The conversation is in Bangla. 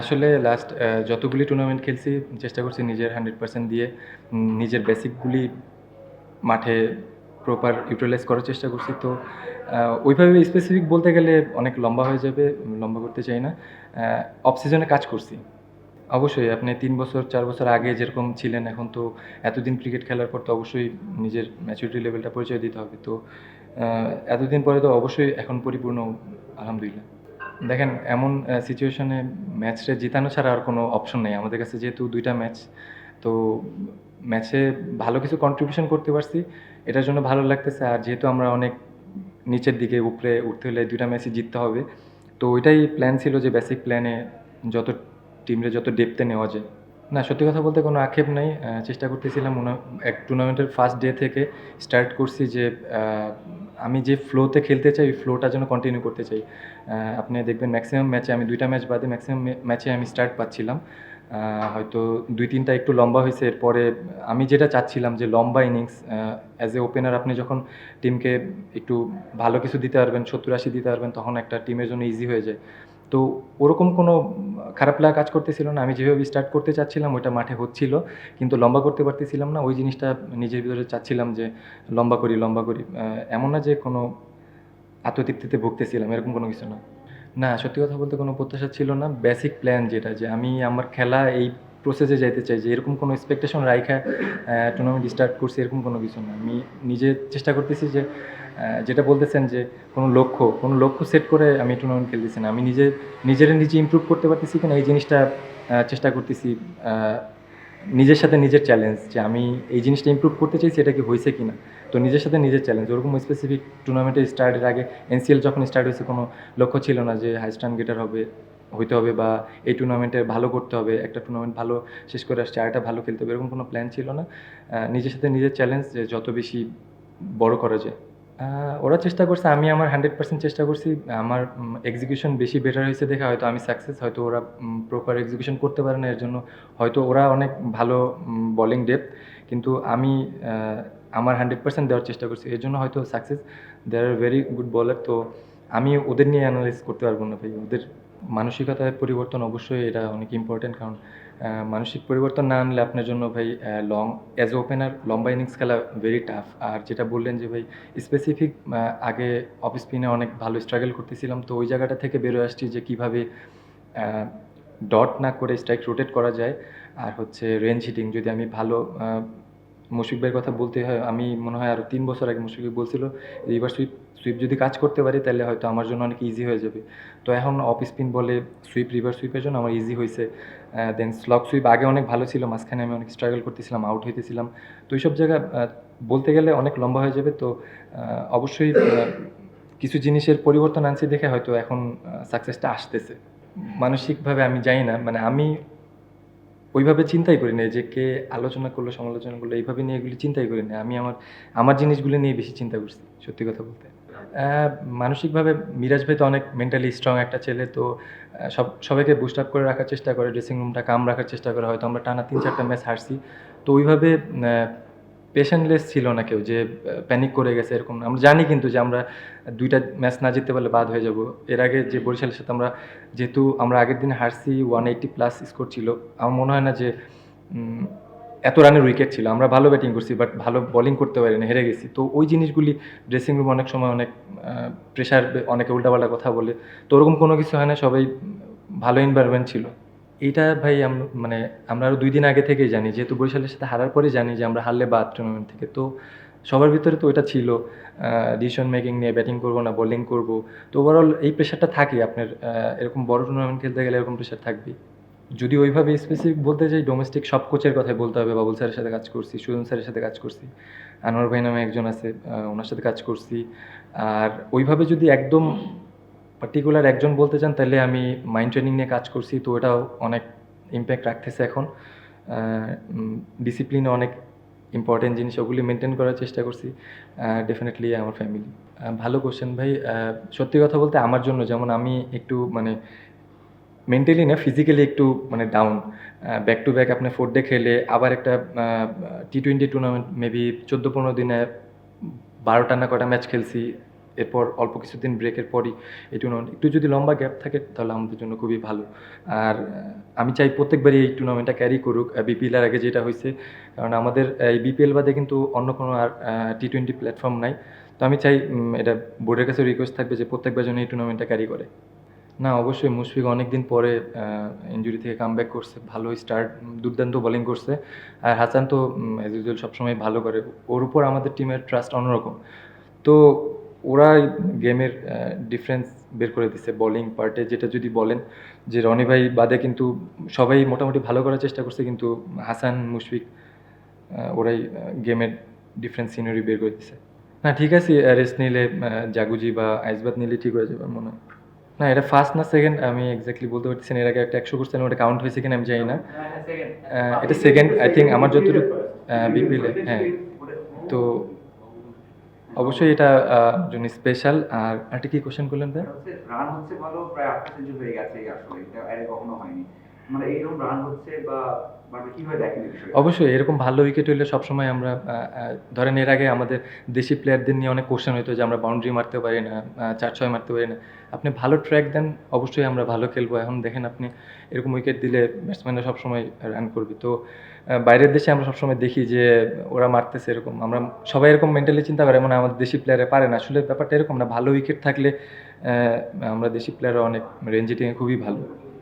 আসলে লাস্ট যতগুলি টুর্নামেন্ট খেলছি, চেষ্টা করছি নিজের হান্ড্রেড পার্সেন্ট দিয়ে নিজের বেসিকগুলি মাঠে প্রপার ইউটিলাইজ করার চেষ্টা করছি। তো ওইভাবে স্পেসিফিক বলতে গেলে অনেক লম্বা হয়ে যাবে লম্বা করতে চাই না। অফ সিজনে কাজ করছি। অবশ্যই আপনি তিন বছর, চার বছর আগে যেরকম ছিলেন, এখন তো এতদিন ক্রিকেট খেলার পর তো অবশ্যই নিজের ম্যাচুরিটি লেভেলটা পরিচয় দিতে হবে। তো এতদিন পরে তো অবশ্যই এখন পরিপূর্ণ, আলহামদুলিল্লাহ। দেখেন, এমন সিচুয়েশনে ম্যাচটা জেতানো ছাড়া আর কোনো অপশন নেই। আমাদের কাছে যেহেতু দুইটা ম্যাচ তো ম্যাচে ভালো কিছু কন্ট্রিবিউশন করতে পারছি। এটার জন্য ভালো লাগতেছে। আর যেহেতু আমরা অনেক নিচের দিকে, উপরে উঠতে হলে দুইটা ম্যাচই জিততে হবে। তো ওইটাই প্ল্যান ছিল যে বেসিক প্ল্যানে যত টিমরে যত ডেপতে নেওয়া যায়। না, সত্যি কথা বলতে কোনো আক্ষেপ নেই। চেষ্টা করতেছিলাম এক টুর্নামেন্টের ফার্স্ট ডে থেকে স্টার্ট করছি যে আমি যে ফ্লোতে খেলতে চাই, ওই ফ্লোটা যেন কন্টিনিউ করতে চাই। আপনি দেখবেন ম্যাক্সিমাম ম্যাচে আমি দুইটা ম্যাচ বাদে ম্যাক্সিমাম ম্যাচে আমি স্টার্ট পাচ্ছিলাম। হয়তো দুই তিনটা একটু লম্বা হয়েছে। এরপরে আমি যেটা চাচ্ছিলাম যে লম্বা ইনিংস অ্যাজ এ ওপেনার আপনি যখন টিমকে একটু ভালো কিছু দিতে পারবেন, সত্তর আশি দিতে পারবেন, তখন একটা টিমের জন্য ইজি হয়ে যায়। তো ওরকম কোনো খারাপ লাগা কাজ করতেছিল না। আমি যেভাবে স্টার্ট করতে চাচ্ছিলাম, ওইটা মাঠে হচ্ছিল। কিন্তু লম্বা করতে পারতেছিলাম না। ওই জিনিসটা নিজের ভিতরে চাচ্ছিলাম যে লম্বা করি লম্বা করি। এমন না যে কোনো আত্মতৃপ্তিতে ভুগতেছিলাম, এরকম কোনো কিছু না। না, সত্যি কথা বলতে কোনো প্রত্যাশা ছিল না। বেসিক প্ল্যান যেটা যে আমি আমার খেলা এই প্রসেসে যাইতে চাই যে এরকম কোনো এক্সপেকটেশন রাইখা টুর্নামেন্ট স্টার্ট করছি এরকম কোনো কিছু না। আমি নিজে চেষ্টা করতেছি যে যেটা বলতেছেন যে কোনো লক্ষ্য কোনো লক্ষ্য সেট করে আমি টুর্নামেন্ট খেলতেছি না। আমি নিজে, নিজের নিজে ইমপ্রুভ করতে পারতেছি কিনা এই জিনিসটা চেষ্টা করতেছি নিজের সাথে নিজের চ্যালেঞ্জ যে আমি এই জিনিসটা ইমপ্রুভ করতে চাইছি এটা কি হয়েছে কিনা। তো নিজের সাথে নিজের চ্যালেঞ্জ ওরকম স্পেসিফিক টুর্নামেন্টে স্টার্টের আগে এনসিএল যখন স্টার্ট হয়েছে কোনো লক্ষ্য ছিল না যে হাই স্টান গেটার হবে হইতে হবে বা এই টুর্নামেন্টে ভালো করতে হবে, একটা টুর্নামেন্ট ভালো শেষ করে আসছে আরেকটা ভালো খেলতে হবে, এরকম কোনো প্ল্যান ছিল না। নিজের সাথে নিজের চ্যালেঞ্জ যে যত বেশি বড় করা যায়। ওরা চেষ্টা করছে, আমি আমার হান্ড্রেড পার্সেন্ট চেষ্টা করছি, আমার এক্সিকিউশন বেশি বেটার হয়েছে দেখে হয়তো আমি সাকসেস হয়তো ওরা প্রপার এক্সিকিউশন করতে পারে না, এর জন্য হয়তো ওরা অনেক ভালো বলিং ডেপথ কিন্তু আমি আমার হান্ড্রেড পার্সেন্ট দেওয়ার চেষ্টা করছি, এর জন্য হয়তো success they are very good বলার তো আমি ওদের নিয়ে অ্যানালাইজ করতে পারব না ভাই, ওদের মানসিকতার পরিবর্তন অবশ্যই এটা অনেক ইম্পর্টেন্ট কারণ মানসিক পরিবর্তন না আনলে আপনার জন্য ভাই লং অ্যাজ এ ওপেনার লম্বা ইনিংস খেলা ভেরি টাফ আর যেটা বললেন যে ভাই স্পেসিফিক আগে অফ স্পিনে অনেক ভালো স্ট্রাগল করতেছিলাম, তো ওই জায়গাটা থেকে বেরোয় আসছি যে কীভাবে ডট না করে স্ট্রাইক রোটেট করা যায়। আর হচ্ছে রেঞ্জ হিটিং যদি আমি ভালো মুশফিক ভাইয়ের কথা বলতে হয়, আমি মনে হয় আরও তিন বছর আগে মুশফিক বলছিল রিভার সুইপ সুইপ যদি কাজ করতে পারি তাহলে হয়তো আমার জন্য অনেক ইজি হয়ে যাবে। তো এখন অফ স্পিন বলে সুইপ রিভার সুইপের জন্য আমার ইজি হয়েছে। দেন স্লক সুইপ আগে অনেক ভালো ছিল, মাঝখানে আমি অনেক স্ট্রাগল করতেছিলাম আউট হইতেছিলাম। তো এইসব জায়গা বলতে গেলে অনেক লম্বা হয়ে যাবে। তো অবশ্যই কিছু জিনিসের পরিবর্তন আনছি দেখে হয়তো এখন সাকসেসটা আসতেছে। মানসিকভাবে আমি জানি না মানে আমি ওইভাবে চিন্তাই করি না যে কে আলোচনা করল, সমালোচনা করল, এইভাবে নিয়ে এগুলি চিন্তাই করি না। আমি আমার আমার জিনিসগুলো নিয়ে বেশি চিন্তা করছি, সত্যি কথা বলতে। মানসিকভাবে মিরাজ ভাই তো অনেক মেন্টালি স্ট্রং একটা ছেলে, তো সব, সবাইকে বুস্ট আপ করে রাখার চেষ্টা করে ড্রেসিং রুমটা কাম রাখার চেষ্টা করে, হয়তো আমরা টানা তিন চারটা ম্যাচ হারছি। তো ওইভাবে পেশেন্টলেস ছিল না কেউ, যে প্যানিক করে গেছে এরকম। আমরা জানি কিন্তু যে, আমরা দুইটা ম্যাচ না জিততে পারলে বাদ হয়ে যাব। এর আগে যে, বরিশালের সাথে আমরা যেহেতু আমরা আগের দিনে হারছি ওয়ান এইটটি প্লাস স্কোর ছিল, আমার মনে হয় না যে এত রানের উইকেট ছিল। আমরা ভালো ব্যাটিং করছি বাট ভালো বোলিং করতে পারি না হেরে গেছি। তো ওই জিনিসগুলি ড্রেসিং রুম অনেক সময় অনেক প্রেশার অনেকে উল্টাপাল্টা কথা বলে। তো ওরকম কোনো কিছু হয় না, সবাই ভালো এনভায়রনমেন্ট ছিল। এইটা ভাই আমরা মানে আমরা আরও দুই দিন আগে থেকেই জানি, যেহেতু বরিশালের সাথে হারার পরে জানি যে আমরা হারলে বাদ টুর্নামেন্ট থেকে। তো সবার ভিতরে তো ওইটা ছিল ডিসিশন মেকিং নিয়ে ব্যাটিং করব না বোলিং করব। তো ওভারঅল এই প্রেশারটা থাকে আপনার এরকম বড় টুর্নামেন্ট খেলতে গেলে এরকম প্রেশার থাকবেই। যদি ওইভাবে স্পেসিফিক বলতে চাই ডোমেস্টিক সব কোচের কথাই বলতে হবে, বাবুল স্যারের সাথে কাজ করছি, সুজন স্যারের সাথে কাজ করছি, আনোয়ার ভাই নামে একজন আছে ওনার সাথে কাজ করছি। আর ওইভাবে যদি একদম পার্টিকুলার একজন বলতে চান, তাহলে আমি মাইন্ড ট্রেনিং নিয়ে কাজ করছি, তো ওটাও অনেক ইম্প্যাক্ট রাখতেছে এখন। ডিসিপ্লিনে অনেক ইম্পর্টেন্ট জিনিস, ওগুলি মেনটেন করার চেষ্টা করছি। ডেফিনেটলি আমার ফ্যামিলি ভালো কোশ্চেন ভাই। সত্যি কথা বলতে আমার জন্য যেমন আমি একটু মানে মেন্টালি না ফিজিক্যালি একটু মানে ডাউন ব্যাক টু ব্যাক আপনি ফোর ডে খেলে আবার একটা টি টোয়েন্টি টুর্নামেন্ট মেবি চোদ্দ পনেরো দিনে বারোটা না কটা ম্যাচ খেলছি। এরপর অল্প কিছুদিন ব্রেকের পরই এই টুর্নামেন্ট একটু যদি লম্বা গ্যাপ থাকে, তাহলে আমাদের জন্য খুবই ভালো। আর আমি চাই প্রত্যেকবারই এই টুর্নামেন্টটা ক্যারি করুক বিপিএল এর আগে যেটা হয়েছে কারণ আমাদের এই বিপিএল বাদে কিন্তু অন্য কোনো আর টি টোয়েন্টি প্ল্যাটফর্ম নাই। তো আমি চাই এটা বোর্ডের কাছে রিকোয়েস্ট থাকবে যে প্রত্যেকবার যেন এই টুর্নামেন্টটা ক্যারি করে। না, অবশ্যই মুশফিক অনেক দিন পরে ইনজুরি থেকে কামব্যাক করছে, ভালো স্টার্ট দুর্দান্ত বোলিং করছে। আর হাসান তো অ্যাজ ইউজুয়াল সবসময় ভালো করে। ওর উপর আমাদের টিমের ট্রাস্ট অন্যরকম। তো ওরা গেমের ডিফারেন্স বের করে দিচ্ছে বোলিং পার্টে যেটা যদি বলেন যে রনি ভাই বাদে কিন্তু সবাই মোটামুটি ভালো করার চেষ্টা করছে কিন্তু হাসান মুশফিক ওরাই গেমের ডিফারেন্স সিনারি বের করে দিচ্ছে না ঠিক আছে রেস্ট নিলে জাগুজি বা আইসবাদ নিলে ঠিক হয়ে যাবে মনে হয়। না এটা ফার্স্ট না সেকেন্ড আমি এক্স্যাক্টলি বলতে পারছি না এর আগে একটা একশো করছিলাম ওটা কাউন্ট হয়েছে কিনা আমি জানি না। এটা সেকেন্ড আই থিঙ্ক আমার যতটুকু বিপিএলে হ্যাঁ। তো অবশ্যই এটা জন্য স্পেশাল আর একটা কি কোশ্চেন করলেন রান হচ্ছে ভালো প্রায় আট হয়ে গেছে আসলে, এটা কখনো হয়নি। মানে এইরকম রান হচ্ছে বা মানে অবশ্যই, এরকম ভালো উইকেট হইলে সবসময় আমরা ধরেন এর আগে আমাদের দেশি প্লেয়ারদের নিয়ে অনেক কোশ্চেন হতো যে আমরা বাউন্ডারি মারতে পারি না চার ছয় মারতে পারি না। আপনি ভালো ট্র্যাক দেন, অবশ্যই আমরা ভালো খেলব। এখন দেখেন আপনি এরকম উইকেট দিলে ব্যাটসম্যানরা সবসময় রান করবে। তো বাইরের দেশে আমরা সবসময় দেখি যে ওরা মারতেছে এরকম। আমরা সবাই এরকম মেন্টালি চিন্তা করে মানে আমাদের দেশি প্লেয়ারে পারে না। আসলে ব্যাপারটা এরকম না। ভালো উইকেট থাকলে আমরা দেশি প্লেয়াররা অনেক রেঞ্জিটিংয়ে খুবই ভালো।